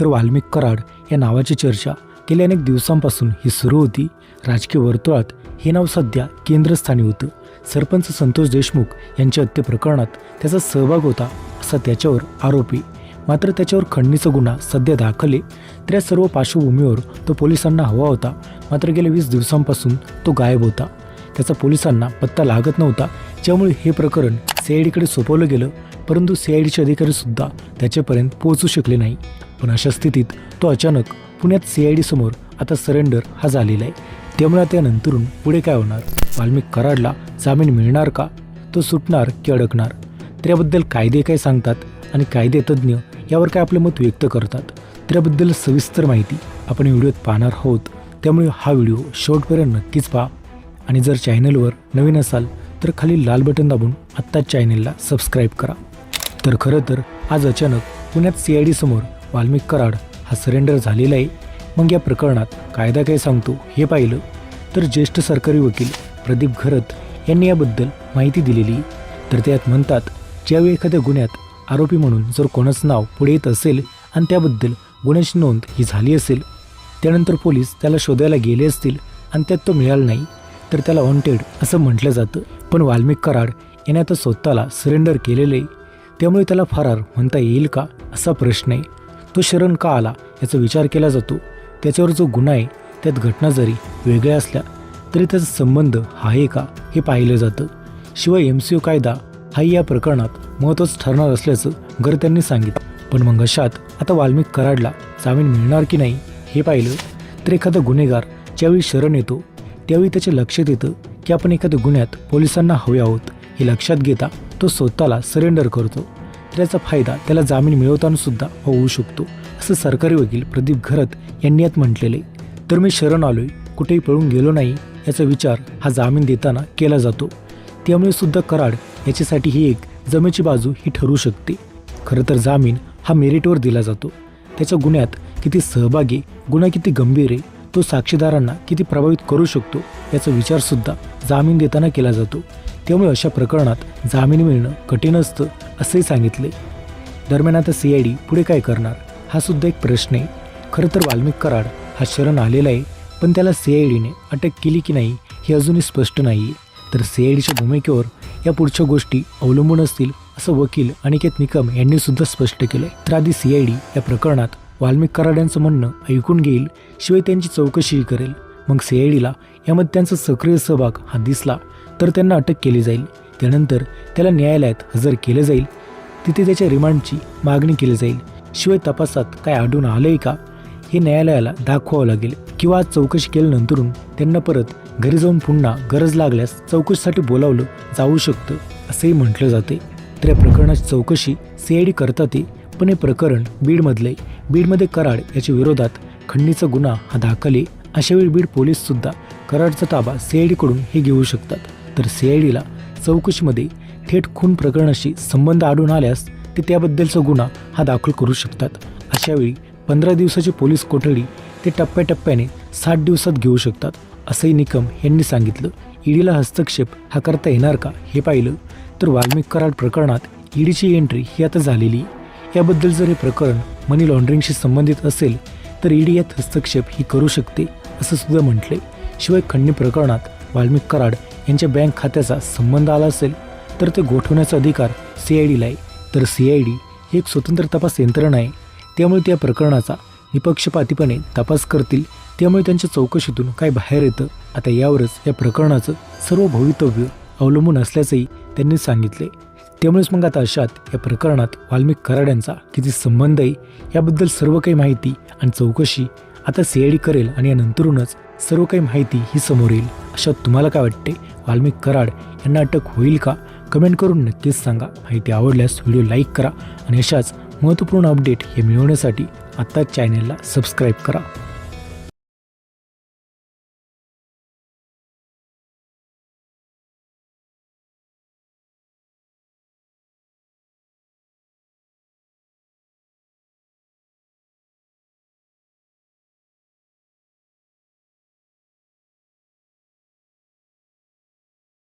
तर वाल्मिक कराड या नावाची चर्चा गेल्या अनेक दिवसांपासून ही सुरू होती. राजकीय वर्तुळात हे नाव सध्या केंद्रस्थानी होतं. सरपंच संतोष देशमुख यांच्या हत्ये प्रकरणात त्याचा सहभाग होता असा त्याच्यावर आरोपी मात्र त्याच्यावर खंडणीचा गुन्हा सध्या दाखल आहे. तर या सर्व पार्श्वभूमीवर तो पोलिसांना हवा होता. मात्र गेल्या वीस दिवसांपासून तो गायब होता. त्याचा पोलिसांना पत्ता लागत नव्हता. ज्यामुळे हे प्रकरण सीआयडीकडे सोपवलं गेलं. परंतु सीआयडीचे अधिकारीसुद्धा त्याच्यापर्यंत पोहोचू शकले नाही. पण अशा स्थितीत तो अचानक पुण्यात सीआयडी समोर आता सरेंडर हा झालेला आहे. त्यामुळे त्यानंतरून पुढे काय होणार? वाल्मिक कराडला जामीन मिळणार का? तो सुटणार की अडकणार? त्याबद्दल कायदे काय सांगतात आणि कायदे तज्ज्ञ यावर काय आपलं मत व्यक्त करतात? त्याबद्दल सविस्तर माहिती आपण व्हिडिओत पाहणार आहोत. त्यामुळे हा व्हिडिओ शेवटपर्यंत नक्कीच पहा. आणि जर चॅनलवर नवीन असाल तर खाली लाल बटन दाबून आत्ताच चॅनलला सबस्क्राईब करा. तर खरं तर आज अचानक पुण्यात सी आय डी समोर वाल्मिक कराड हा सरेंडर झालेला आहे. मग या प्रकरणात कायदा काय सांगतो हे पाहिलं तर ज्येष्ठ सरकारी वकील प्रदीप घरत यांनी याबद्दल माहिती दिलेली. तर त्यात म्हणतात ज्यावेळी एखाद्या गुन्ह्यात आरोपी म्हणून जर कोणाचं नाव पुढे येत असेल आणि त्याबद्दल गुन्ह्याची नोंद ही झाली असेल त्यानंतर पोलीस त्याला शोधायला गेले असतील आणि त्यात तो मिळाला नाही तर त्याला वॉन्टेड असं म्हटलं जातं. पण वाल्मिक कराड याने आता स्वतःला सरेंडर केलेलं आहे. त्यामुळे त्याला फरार म्हणता येईल का असा प्रश्न आहे. तो शरण का आला याचा विचार केला जातो. त्याच्यावर जो गुन्हा आहे त्यात घटना जरी वेगळ्या असल्या तरी त्याचा संबंध हा आहे का हे पाहिलं जातं. शिवाय एम सी ओ कायदा हाही या प्रकरणात महत्त्वाचं ठरणार असल्याचं गर त्यांनी सांगितलं. पण मग अशात आता वाल्मिक कराडला जामीन मिळणार की नाही हे पाहिलं तर एखादा गुन्हेगार ज्यावेळी शरण येतो त्यावेळी त्याच्या लक्षात येतं की आपण एखाद्या गुन्ह्यात पोलिसांना हवे आहोत. हे लक्षात घेता तो स्वतःला सरेंडर करतो. त्याचा फायदा त्याला जामीन मिळवताना सुद्धा होऊ शकतो असं सरकारी वकील प्रदीप घरत यांनी यात म्हटलेले. तर मी शरण आलोय कुठेही पळून गेलो नाही याचा विचार हा जामीन देताना केला जातो. त्यामुळे सुद्धा कराड याच्यासाठी ही एक जमेची बाजू ही ठरू शकते. खरं तर जामीन हा मेरिटवर दिला जातो. त्याच्या गुन्ह्यात किती सहभागी गुन्हा किती गंभीर आहे तो साक्षीदारांना किती प्रभावित करू शकतो याचा विचारसुद्धा जामीन देताना केला जातो. त्यामुळे अशा प्रकरणात जामीन मिळणं कठीण असतं असंही सांगितले. दरम्यान आता सी आय डी पुढे काय करणार? हा सुद्धा एक प्रश्न आहे. खरं तर वाल्मिक कराड हा शरण आलेला आहे पण त्याला सी आय डीने अटक केली की नाही हे अजूनही स्पष्ट नाही आहे तर सी आय डीच्या भूमिकेवर या पुढच्या गोष्टी अवलंबून असतील असं वकील अनिकेत निकम यांनी सुद्धा स्पष्ट केलं तर आधी सी आय डी या प्रकरणात वाल्मिक कराड्यांचं म्हणणं ऐकून घेईल शिवाय त्यांची चौकशीही करेल. मग सी आय डीला यामध्ये त्यांचा सक्रिय सहभाग हा दिसला तर त्यांना अटक केली जाईल. त्यानंतर त्याला न्यायालयात हजर केलं जाईल. तिथे त्याच्या रिमांडची मागणी केली जाईल. शिवाय तपासात काय आढळून आलंय का हे न्यायालयाला दाखवावं लागेल किंवा आज चौकशी केल्यानंतरून त्यांना परत घरी जाऊन पुन्हा गरज लागल्यास चौकशीसाठी बोलावलं जाऊ शकतं असंही म्हटलं जाते तर या प्रकरणाची चौकशी सी आय डी करतात आहे, पण हे प्रकरण बीडमधलं आहे बीडमध्ये कराड याच्या विरोधात खंडणीचा गुन्हा हा दाखल आहे. अशावेळी बीड पोलीससुद्धा कराडचा ताबा सी आय डीकडून हे घेऊ शकतात. तर सी आय डीला चौकशीमध्ये थेट खून प्रकरणाशी संबंध आढळून आल्यास ते त्याबद्दलचा गुन्हा हा दाखल करू शकतात. अशावेळी पंधरा दिवसाची पोलीस कोठडी ते टप्प्याटप्प्याने साठ दिवसात घेऊ शकतात असंही निकम यांनी सांगितलं. ईडीला हस्तक्षेप हा करता येणार का हे पाहिलं तर वाल्मिक कराड प्रकरणात ईडीची एंट्री ही आता झालेली याबद्दल जर हे प्रकरण मनी लॉन्ड्रिंगशी संबंधित असेल तर ईडी यात हस्तक्षेप ही करू शकते असं सुद्धा म्हटले शिवाय खंडणी प्रकरणात वाल्मिक कराड यांच्या बँक खात्याचा संबंध आला असेल तर ते गोठवण्याचा अधिकार सी आय डीला आहे. तर सी आय डी ही एक स्वतंत्र तपास यंत्रणा आहे. त्यामुळे त्या प्रकरणाचा निपक्षपातीपणे तपास करतील. त्यामुळे त्यांच्या चौकशीतून काय बाहेर येतं आता यावरच या प्रकरणाचं सर्व भवितव्य अवलंबून असल्याचंही त्यांनी सांगितले त्यामुळेच मग आता अशात या प्रकरणात वाल्मिक कराड यांचा किती संबंध आहे याबद्दल सर्व काही माहिती आणि चौकशी आता सी आय डी करेल आणि यानंतरूनच सर्व काही माहिती ही समोर येईल. अशा तुम्हाला काय वाटते? वाल्मिक कराड यांना अटक होईल का? कमेंट करून नक्कीच सांगा. माहिती आवडल्यास व्हिडिओ लाईक करा आणि अशाच महत्त्वपूर्ण अपडेट हे मिळवण्यासाठी आत्ताच चॅनेलला सबस्क्राईब करा.